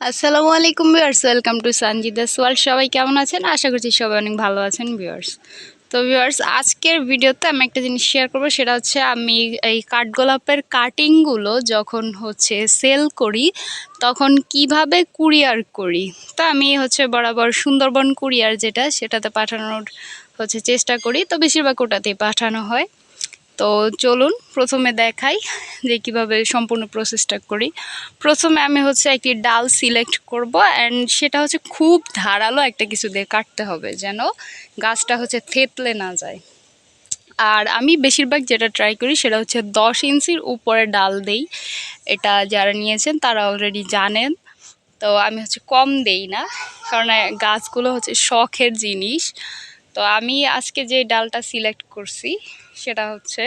আসসালামু আলাইকুম viewers, welcome to Sanjida's world. সবাই কেমন আছেন? আশা করছি সবাই অনেক ভালো আছেন ভিউয়ার্স। তো ভিউয়ার্স, আজকের ভিডিওতে আমি একটা জিনিস শেয়ার করব, সেটা হচ্ছে আমি এই কাঠগোলাপের কাটিংগুলো যখন হচ্ছে সেল করি, তখন কীভাবে কুরিয়ার করি? তো আমি হচ্ছে বরাবর সুন্দরবন কুরিয়ার যেটা, সেটাতে পাঠানোর হচ্ছে চেষ্টা করি। তো বেশিরভাগ ওটাতেই পাঠানো হয়। তো চলুন প্রথমে দেখাই যে কীভাবে সম্পূর্ণ প্রসেসটা করি। প্রথমে আমি হচ্ছে একটি ডাল সিলেক্ট করব অ্যান্ড সেটা হচ্ছে খুব ধারালো একটা কিছু দিয়ে কাটতে হবে যেন গাছটা হচ্ছে থেতলে না যায়। আর আমি বেশিরভাগ যেটা ট্রাই করি সেটা হচ্ছে দশ ইঞ্চির উপরে ডাল দেই। এটা যারা নিয়েছেন তারা অলরেডি জানেন। তো আমি হচ্ছে কম দেই না, কারণ গাছগুলো হচ্ছে শখের জিনিস। তো আমি আজকে যে ডালটা সিলেক্ট করছি, সেটা হচ্ছে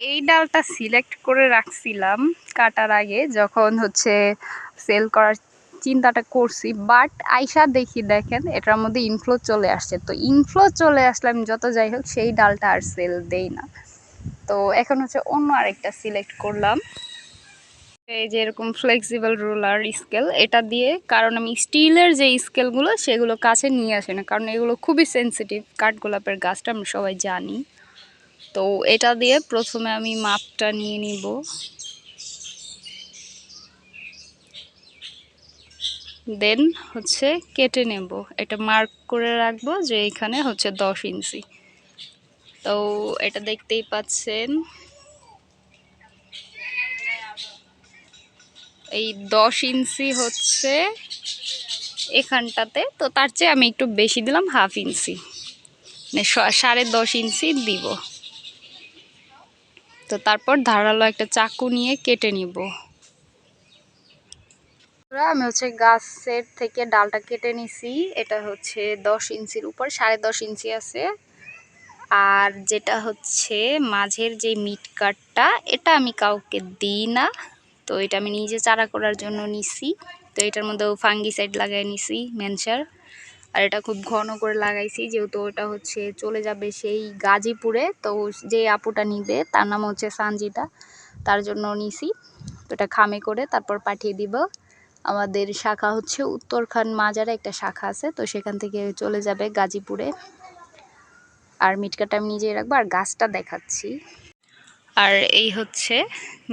এই ডালটা সিলেক্ট করে রাখছিলাম কাটার আগে, যখন হচ্ছে সেল করার চিন্তাটা করছি। বাট আইসা দেখি দেখেন, এটার মধ্যে ইনফ্লো চলে আসছে। তো ইনফ্লো চলে আসলে আমি যত যাই হোক, সেই ডালটা আর সেল দেই না। তো এখন হচ্ছে অন্য আরেকটা সিলেক্ট করলাম। এই যে এরকম ফ্লেক্সিবল রোলার স্কেল এটা দিয়ে কারণ আমি স্টিলের যে স্কেলগুলো সেগুলো কাছে নিয়ে আসি না। কারণ এগুলো খুবই সেন্সিটিভ কাঠগোলাপের গাছটা, আমরা সবাই জানি। তো এটা দিয়ে প্রথমে আমি মাপটা নিয়ে নিব। দেন হচ্ছে কেটে নেব। এটা মার্ক করে রাখব যে এখানে হচ্ছে দশ ইঞ্চি। তো এটা দেখতেই পাচ্ছেন। এই দশ ইঞ্চি হচ্ছে এখানটাতে। তো তার চেয়ে আমি একটু বেশি দিলাম, হাফ ইঞ্চি। মানে সাড়ে দশ ইঞ্চি দিব। তো তারপর ধারালো একটা চাকু নিয়ে কেটে নিব। আমি হচ্ছে গাছের থেকে ডালটা কেটে নিছি। এটা হচ্ছে দশ ইঞ্চির উপর, সাড়ে দশ ইঞ্চি আছে। আর যেটা হচ্ছে মাঝের যে মিট কাটটা, এটা আমি কাউকে দিই না। তো এটা আমি নিজে চারা করার জন্য নিছি। তো এটার মধ্যেও ফাঙ্গিসাইড লাগাই নিছি মেনসার আর এটা খুব ঘন করে লাগাইছি, যেহেতু ওটা হচ্ছে চলে যাবে সেই গাজীপুরে। তো যে আপুটা নিবে, তার নাম হচ্ছে সানজিদা, তার জন্য নিছি। তো এটা খামে করে তারপর পাঠিয়ে দিব। আমাদের শাখা হচ্ছে উত্তরখান মাজারে একটা শাখা আছে, তো সেখান থেকে চলে যাবে গাজীপুরে। আর মিটকাটা আমি নিজেই রাখব, আর গাছটা দেখাচ্ছি। আর এই হচ্ছে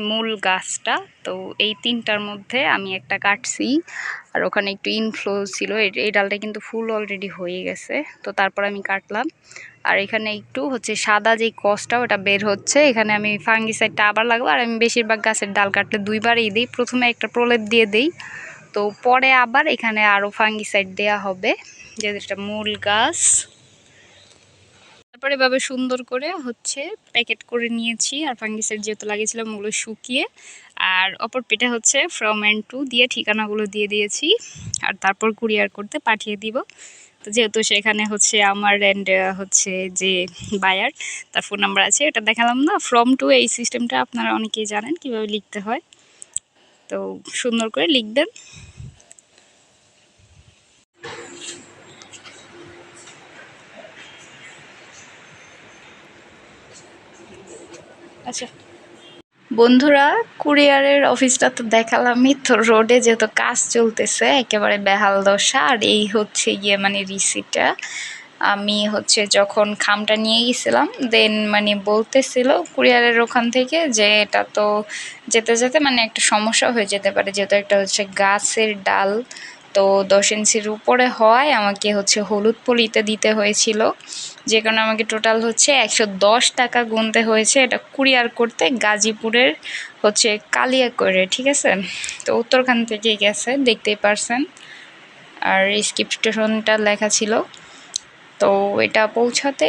মূল গাছটা। তো এই তিনটার মধ্যে আমি একটা কাটছি। আর ওখানে একটু ইনফ্লো ছিল। এই ডালটা কিন্তু ফুল অলরেডি হয়ে গেছে। তো তারপর আমি কাটলাম। আর এখানে একটু হচ্ছে সাদা যে কসটা ওটা বের হচ্ছে। এখানে আমি ফাঙ্গিসাইডটা আবার লাগবো। আর আমি বেশিরভাগ গাছের ডাল কাটলে দুইবারই দিই। প্রথমে একটা প্রলেপ দিয়ে দিই। তো পরে আবার এখানে আরও ফাঙ্গিসাইড দেয়া হবে। যেটা মূল গাছ। তারপরে এভাবে সুন্দর করে হচ্ছে প্যাকেট করে নিয়েছি আর ফাঙ্গিসের যেহেতু লাগিয়েছিলাম ওগুলো শুকিয়ে আর অপর পেটে হচ্ছে ফ্রম অ্যান্ড টু দিয়ে ঠিকানাগুলো দিয়ে দিয়েছি আর তারপর কুরিয়ার করতে পাঠিয়ে দিব। তো যেহেতু সেখানে হচ্ছে আমার অ্যান্ড হচ্ছে যে বায়ার তার ফোন নাম্বার আছে, এটা দেখালাম না। ফ্রম টু এই সিস্টেমটা আপনারা অনেকেই জানেন কীভাবে লিখতে হয়। তো সুন্দর করে লিখবেন। আচ্ছা। বন্ধুরা, কুরিয়ারের অফিসটা তো দেখালামই তো, রোডে যেহেতু কাজ চলতেছে, একেবারে বেহাল দশা, আর এই হচ্ছে গিয়ে মানে রিসিটটা আমি হচ্ছে যখন খামটা নিয়ে গেছিলাম দেন মানে বলতেছিল কুরিয়ারের ওখান থেকে যে এটা তো যেতে যেতে মানে একটা সমস্যা হয়ে যেতে পারে, যেহেতু একটা হচ্ছে গাছের ডাল তো দশ ইঞ্চির উপরে হওয়ায় আমাকে হচ্ছে হলুদ পলিতে দিতে হয়েছিল। যে কারণে আমাকে টোটাল হচ্ছে একশো দশ টাকা গুনতে হয়েছে। এটা কুরিয়ার করতে গাজীপুরের হচ্ছে কালিয়া করে ঠিক আছে? তো উত্তরখান থেকে গেছে, দেখতেই পারছেন। আর স্ক্রিপ্টেশনটা লেখা ছিল। তো এটা পৌঁছাতে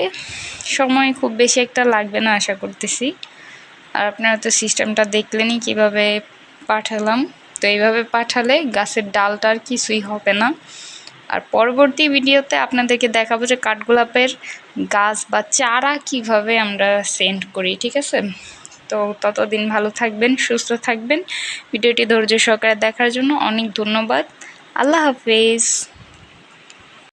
সময় খুব বেশি একটা লাগবে না, আশা করতেছি। আর আপনারা তো সিস্টেমটা দেখলেনই কীভাবে পাঠালাম। তো এইভাবে পাঠালে গাছের ডালটা আর কিছুই হবে না। আর পরবর্তী ভিডিওতে আপনাদেরকে দেখাবো যে কাঠগোলাপের গাছ বা চারা কীভাবে আমরা সেন্ড করি, ঠিক আছে? তো ততদিন ভালো থাকবেন, সুস্থ থাকবেন। ভিডিওটি ধৈর্য সহকারে দেখার জন্য অনেক ধন্যবাদ। আল্লাহ হাফেজ।